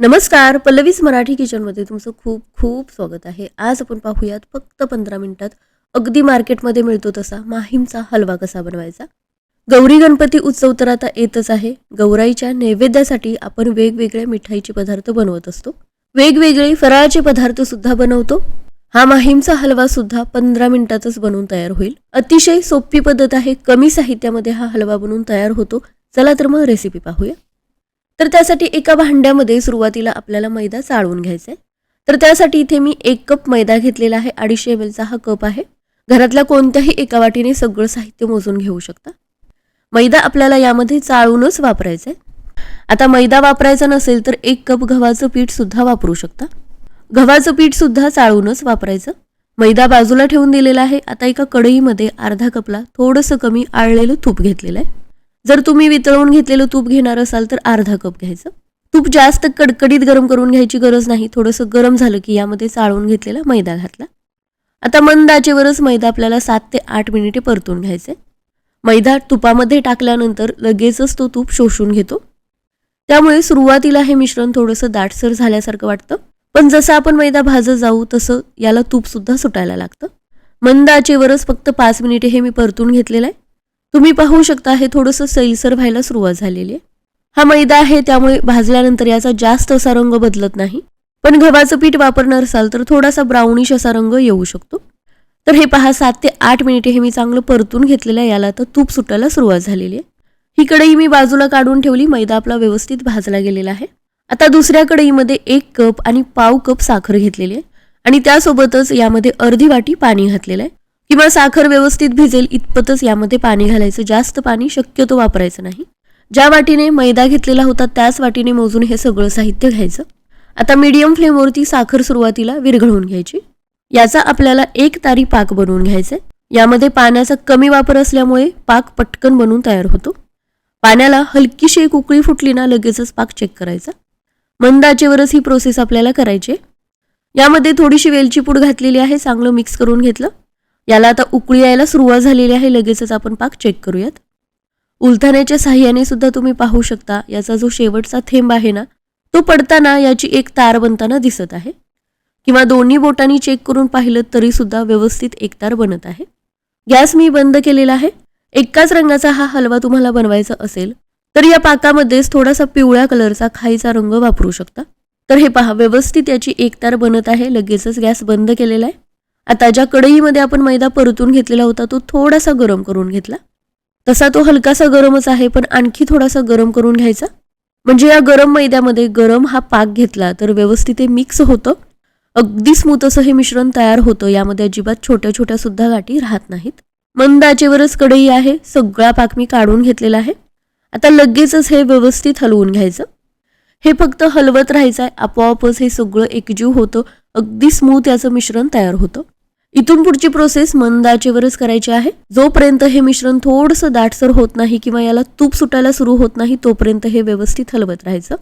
नमस्कार पल्लवीस मराठी किचनमध्ये तुमचं खूप खूप स्वागत आहे. आज आपण पाहूयात फक्त पंधरा मिनिटात अगदी मार्केटमध्ये मिळतो तसा माहीमचा हलवा कसा बनवायचा? गौरी गणपती उत्सव तर आता येतच आहे. गौराईच्या नैवेद्यासाठी आपण वेगवेगळे मिठाईचे पदार्थ बनवत असतो. वेगवेगळे फराळाचे पदार्थ सुद्धा बनवतो. हा माहीमचा हलवा सुद्धा पंधरा मिनिटातच बनवून तयार होईल. अतिशय सोपी पद्धत आहे. कमी साहित्यामध्ये हा हलवा बनवून तयार होतो. चला तर मग रेसिपी पाहूया. तर त्यासाठी एका भांड्यामध्ये सुरुवातीला आपल्याला मैदा चाळून घ्यायचा आहे. तर त्यासाठी इथे मी एक कप मैदा घेतलेला आहे. अडीचशे एम एलचा हा कप आहे. घरातल्या कोणत्याही एका वाटीने सगळं साहित्य मोजून घेऊ शकता. मैदा आपल्याला यामध्ये चाळूनच वापरायचा आहे. आता मैदा वापरायचा नसेल तर एक कप गव्हाचं पीठसुद्धा वापरू शकता. गव्हाचं पीठसुद्धा चाळूनच वापरायचं. मैदा बाजूला ठेवून दिलेला आहे. आता एका कढईमध्ये अर्धा कपला थोडंसं कमी आळलेलं तूप घेतलेलं आहे. जर तुम्ही वितळवून घेतलेलं तूप घेणार असाल तर अर्धा कप घ्यायचं. तूप जास्त कडकडीत गरम करून घ्यायची गरज नाही. थोडंसं गरम झालं की यामध्ये चाळून घेतलेला मैदा घातला. आता मंद आचेवरच मैदा आपल्याला सात ते आठ मिनिटे परतून घ्यायचे. मैदा तुपामध्ये टाकल्यानंतर लगेचच तो तूप शोषून घेतो. त्यामुळे सुरुवातीला हे मिश्रण थोडंसं दाटसर झाल्यासारखं वाटतं. पण जसं आपण मैदा भाजत जाऊ तसं याला तूपसुद्धा सुटायला लागतं. मंद आचेवरच फक्त पाच मिनिटे हे मी परतून घेतलेलं आहे. तुम्ही पाहू शकता हे थोडंसं सैलसर व्हायला सुरुवात झालेली आहे. हा मैदा आहे त्यामुळे भाजल्यानंतर याचा जास्त असा रंग बदलत नाही. पण गव्हाचं पीठ वापरणार असाल तर थोडासा ब्राउनिश असा रंग येऊ शकतो. तर हे पहा सात ते आठ मिनिटे हे मी चांगलं परतून घेतलेलं आहे याला तर तूप सुटायला सुरुवात झालेली आहे. ही कढई मी बाजूला काढून ठेवली मैदा आपला व्यवस्थित भाजला गेलेला आहे. आता दुसऱ्या कढईमध्ये एक कप आणि पाव कप साखर घेतलेली आहे. आणि त्यासोबतच यामध्ये अर्धी वाटी पाणी घातलेलं आहे. किंवा साखर व्यवस्थित भिजेल इतपतच यामध्ये पाणी घालायचं. जास्त पाणी शक्यतो वापरायचं नाही. ज्या वाटीने मैदा घेतलेला होता त्याच वाटीने मोजून हे सगळं साहित्य घ्यायचं. आता मीडियम फ्लेमवरती साखर सुरुवातीला विरघळून घ्यायची. याचा आपल्याला एक तारी पाक बनवून घ्यायचा आहे यामध्ये पाण्याचा कमी वापर असल्यामुळे पाक पटकन बनवून तयार होतो. पाण्याला हलकीशी एक उकळी फुटली ना लगेचच पाक चेक करायचा. मंदाचेवरच ही प्रोसेस आपल्याला करायची आहे. यामध्ये थोडीशी वेलची पूड घातलेली आहे चांगलं मिक्स करून घेतलं. याला आता उकळी यायला सुरुवात झालेली आहे. लगेचच आपण पाक चेक करूयात. उलथाण्याच्या साह्याने सुद्धा तुम्ही पाहू शकता. याचा जो शेवटचा थेंब आहे ना तो पडताना याची एक तार बनताना दिसत आहे. किंवा दोन्ही बोटांनी चेक करून पाहिलं तरी सुद्धा व्यवस्थित एक तार बनत आहे. गॅस मी बंद केलेला आहे. एकाच रंगाचा हा हलवा तुम्हाला बनवायचा असेल तर या पाकामध्येच थोडासा पिवळ्या कलरचा खाईचा रंग वापरू शकता. तर हे पहा व्यवस्थित याची एक तार बनत आहे. लगेचच गॅस बंद केलेला आहे. आता ज्या कढईमध्ये आपण मैदा परतून घेतलेला होता तो थोडासा गरम करून घेतला. तसा तो हलकासा गरमच आहे पण आणखी थोडासा गरम करून घ्यायचा. म्हणजे या गरम मैद्यामध्ये गरम हा पाक घेतला तर व्यवस्थित ते मिक्स होतं. अगदी स्मूथ असं हे मिश्रण तयार होतं यामध्ये अजिबात छोट्या छोट्या सुद्धा गाठी राहत नाहीत. मंद आचेवरच कढई आहे सगळा पाक मी काढून घेतलेला आहे. आता लगेचच हे व्यवस्थित हलवून घ्यायचं. हे फक्त हलवत राहायचं आहे आपोआपच हे सगळं एकजीव होतं. अगदी स्मूथ याचं मिश्रण तयार होतं. इथून पुढची प्रोसेस मंद आचेवरच करायची आहे. जोपर्यंत हे मिश्रण थोडंसं दाटसर होत नाही किंवा याला तूप सुटायला सुरू होत नाही तोपर्यंत हे व्यवस्थित हलवत राहायचं.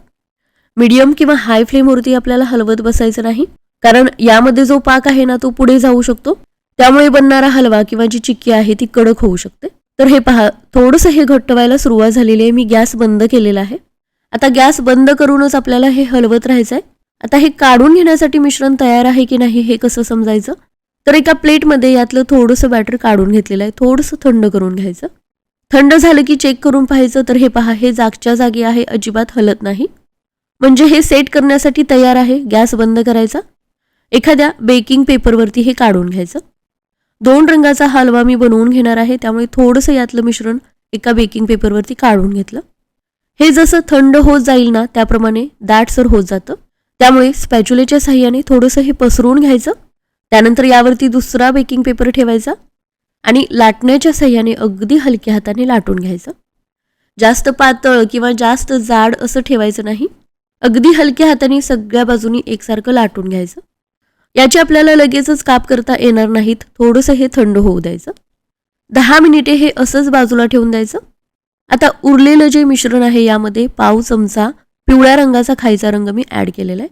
मीडियम किंवा हाय फ्लेमवरती आपल्याला हलवत बसायचं नाही. कारण यामध्ये जो पाक आहे ना तो पुढे जाऊ शकतो. त्यामुळे बनणारा हलवा किंवा जी चिक्की आहे ती कडक होऊ शकते. तर हे पहा थोडंसं हे घट्ट व्हायला सुरुवात झालेली आहे. मी गॅस बंद केलेला आहे. आता गॅस बंद करूनच आपल्याला हे हलवत राहायचं आहे आता हे काढून घेण्यासाठी मिश्रण तयार आहे की नाही हे कसं समजायचं? तर एका प्लेटमध्ये यातलं थोडंसं बॅटर काढून घेतलेलं आहे. थोडंसं थंड करून घ्यायचं. थंड झालं की चेक करून पाहायचं. तर हे पहा हे जागच्या जागी आहे अजिबात हलत नाही. म्हणजे हे सेट करण्यासाठी तयार आहे गॅस बंद करायचा. एखाद्या बेकिंग पेपरवरती हे काढून घ्यायचं. दोन रंगाचा हलवा मी बनवून घेणार आहे त्यामुळे थोडंसं यातलं मिश्रण एका बेकिंग पेपरवरती काढून घेतलं. हे जसं थंड होत जाईल ना त्याप्रमाणे दाटसर होत जातं. त्यामुळे स्पॅच्युलेच्या साह्याने थोडंसं हे पसरवून घ्यायचं. त्यानंतर यावरती दुसरा बेकिंग पेपर ठेवायचा आणि लाटण्याच्या सह्याने अगदी हलक्या हाताने लाटून घ्यायचं. जास्त पातळ किंवा जास्त जाड असं ठेवायचं नाही. अगदी हलक्या हाताने सगळ्या बाजूनी एकसारखं लाटून घ्यायचं. याची आपल्याला लगेचच काप करता येणार नाहीत. थोडंसं हे थंड होऊ द्यायचं. दहा मिनिटे हे असंच बाजूला ठेवून द्यायचं. आता उरलेलं जे मिश्रण आहे यामध्ये पाव चमचा पिवळ्या रंगाचा खायचा रंग मी ॲड केलेला आहे.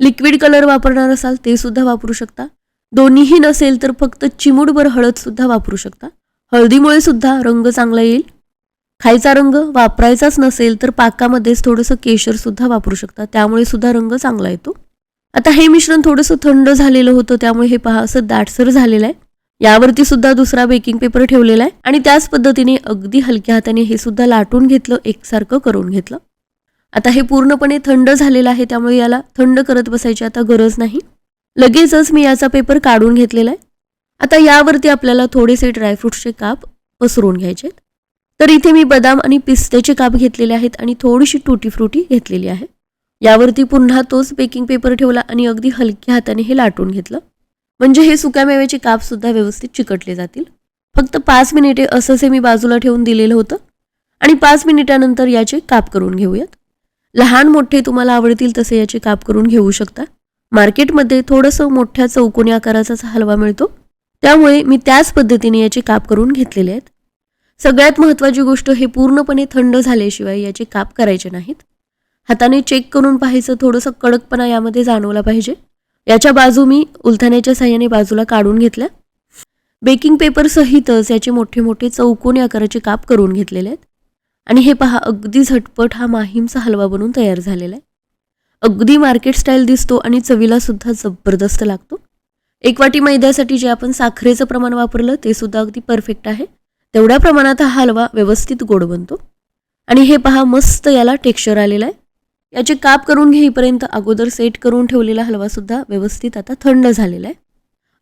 लिक्विड कलर वापरणार असाल ते सुद्धा वापरू शकता. दोन्हीही नसेल तर फक्त चिमूटभर हळदसुद्धा वापरू शकता. हळदीमुळे सुद्धा रंग चांगला येईल. खायचा रंग वापरायचाच नसेल तर पाकामध्येच थोडंसं केशरसुद्धा वापरू शकता. त्यामुळे सुद्धा रंग चांगला येतो. आता हे मिश्रण थोडंसं थंड झालेलं होतं त्यामुळे हे पहा असं दाटसर झालेलं आहे. यावरती सुद्धा दुसरा बेकिंग पेपर ठेवलेला आहे आणि त्याच पद्धतीने अगदी हलक्या हाताने हे सुद्धा लाटून घेतलं एकसारखं करून घेतलं. आता हे पूर्णपणे थंड झालेलं आहे त्यामुळे याला थंड करत बसायची आता गरज नाही. लगेचच मी याचा पेपर काढून घेतलेला आहे. आता यावरती आपल्याला थोडेसे ड्रायफ्रुट्सचे काप पसरून घ्यायचे आहेत. तर इथे मी बदाम आणि पिस्त्याचे काप घेतलेले आहेत आणि थोडीशी टुटी फ्रुटी घेतलेली आहे. यावरती पुन्हा तोच बेकिंग पेपर ठेवला आणि अगदी हलक्या हाताने हे लाटून घेतलं. म्हणजे हे सुक्या मेव्याचे व्यवस्थित चिकटले जातील. फक्त पाच मिनिटे असंच हे मी बाजूला ठेवून दिलेलं होतं. आणि पाच मिनिटानंतर याचे काप करून घेऊयात. लहान मोठे तुम्हाला आवडतील तसे याचे काप करून घेऊ शकता. मार्केटमध्ये थोडंसं मोठ्या चौकोनी आकाराचाच हलवा मिळतो. त्यामुळे मी त्याच पद्धतीने याचे काप करून घेतलेले आहेत. सगळ्यात महत्त्वाची गोष्ट हे पूर्णपणे थंड झाल्याशिवाय याचे काप करायचे नाहीत. हाताने चेक करून पाहायचं थोडंसं कडकपणा यामध्ये जाणवला पाहिजे. याच्या बाजू मी उलथाण्याच्या साह्याने बाजूला काढून घेतल्या. बेकिंग पेपरसहितच याचे मोठे मोठे चौकोनी आकाराचे काप करून घेतलेले आहेत. आणि हे पहा अगदी झटपट हा माहीमचा हलवा बनून तयार झालेला आहे. अगदी मार्केट स्टाईल दिसतो आणि चवीला सुद्धा जबरदस्त लागतो. एक वाटी मैद्यासाठी जे आपण साखरेचं प्रमाण वापरलं ते सुद्धा अगदी परफेक्ट आहे. तेवढ्या प्रमाणात हा हलवा व्यवस्थित गोड बनतो. आणि हे पहा मस्त याला टेक्स्चर आलेलं आहे. याचे काप करून घेईपर्यंत अगोदर सेट करून ठेवलेला हलवासुद्धा व्यवस्थित आता थंड झालेला आहे.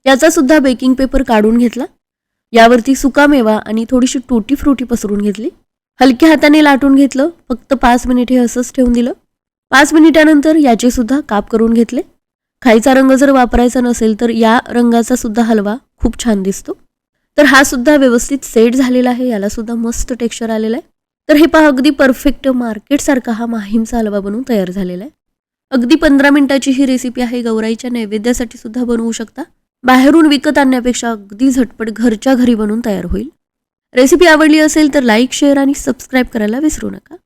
याचासुद्धा बेकिंग पेपर काढून घेतला. यावरती सुकामेवा आणि थोडीशी टुटी फ्रुटी पसरून घेतली. हलक्या हाताने लाटून घेतलं. फक्त पाच मिनिट हे असंच ठेवून दिलं. पाच मिनिटानंतर याचे सुद्धा काप करून घेतले. खायचा रंग जर वापरायचा नसेल तर या रंगाचा सुद्धा हलवा खूप छान दिसतो. तर हा सुद्धा व्यवस्थित सेट झालेला आहे याला सुद्धा मस्त टेक्स्चर आलेला आहे. तर हे पहा अगदी परफेक्ट मार्केटसारखा हा माहीमचा हलवा बनवून तयार झालेला आहे. अगदी पंधरा मिनिटाची ही रेसिपी आहे गौराईच्या नैवेद्यासाठी सुद्धा बनवू शकता. बाहेरून विकत आणण्यापेक्षा अगदी झटपट घरच्या घरी बनवून तयार होईल. रेसिपी आवडली असेल तर लाईक शेअर आणि सबस्क्राईब करायला विसरू नका.